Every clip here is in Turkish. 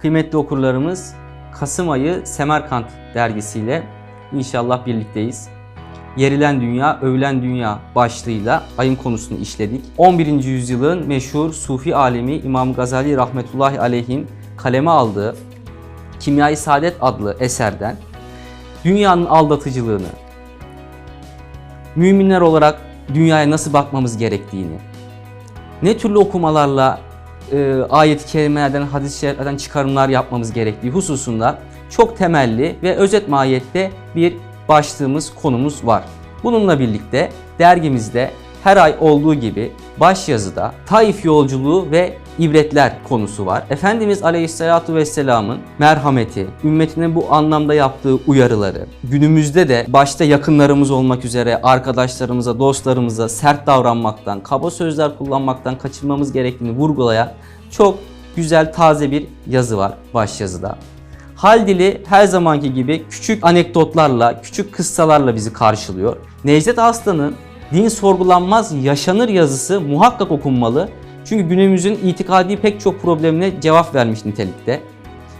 Kıymetli okurlarımız Kasım ayı Semerkant dergisiyle inşallah birlikteyiz. Yerilen Dünya, Övülen Dünya başlığıyla ayın konusunu işledik. 11. yüzyılın meşhur Sufi alemi İmam Gazali rahmetullahi aleyhin kaleme aldığı Kimyayı Saadet adlı eserden dünyanın aldatıcılığını, müminler olarak dünyaya nasıl bakmamız gerektiğini, ne türlü okumalarla e, ayet-i kerimelerden, hadis-i şeriflerden çıkarımlar yapmamız gerektiği hususunda çok temelli ve özet mahiyette bir başlığımız, konumuz var. Bununla birlikte dergimizde her ay olduğu gibi baş yazıda Taif yolculuğu ve ibretler konusu var. Efendimiz Aleyhisselatü Vesselam'ın merhameti, ümmetine bu anlamda yaptığı uyarıları, günümüzde de başta yakınlarımız olmak üzere arkadaşlarımıza, dostlarımıza sert davranmaktan, kaba sözler kullanmaktan kaçınmamız gerektiğini vurgulayan çok güzel taze bir yazı var baş yazıda. Hal dili her zamanki gibi küçük anekdotlarla, küçük kıssalarla bizi karşılıyor. Necdet Aslan'ın Din Sorgulanmaz Yaşanır yazısı muhakkak okunmalı. Çünkü günümüzün itikadi pek çok problemine cevap vermiş nitelikte.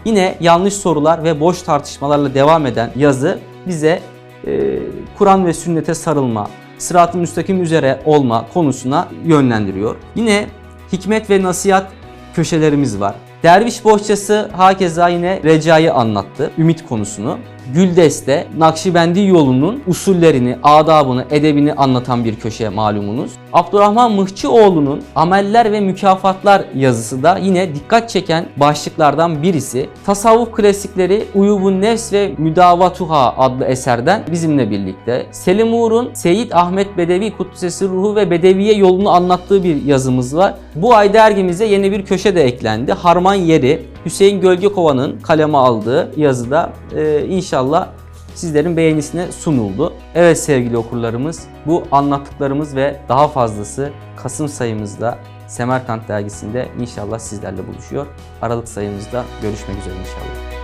Yine yanlış sorular ve boş tartışmalarla devam eden yazı bize e, Kur'an ve sünnete sarılma, sırat-ı müstakim üzere olma konusuna yönlendiriyor. Yine hikmet ve nasihat köşelerimiz var. Derviş bohçası hakeza yine recayı anlattı, ümit konusunu. Güldeste, Nakşibendi yolunun usullerini, adabını, edebini anlatan bir köşe malumunuz. Abdurrahman Mıhçıoğlu'nun Ameller ve Mükafatlar yazısı da yine dikkat çeken başlıklardan birisi. Tasavvuf klasikleri Uyubun Nefs ve Müdavatuha adlı eserden bizimle birlikte. Selim Uğur'un Seyyid Ahmet Bedevi Kuddisesi Ruhu ve Bedeviye yolunu anlattığı bir yazımız var. Bu ay dergimize yeni bir köşe de eklendi. Harman Yeri, Hüseyin Gölgekova'nın kaleme aldığı yazıda e, inşallah sizlerin beğenisine sunuldu. Evet sevgili okurlarımız bu anlattıklarımız ve daha fazlası Kasım sayımızda Semerkant dergisinde inşallah sizlerle buluşuyor. Aralık sayımızda görüşmek üzere inşallah.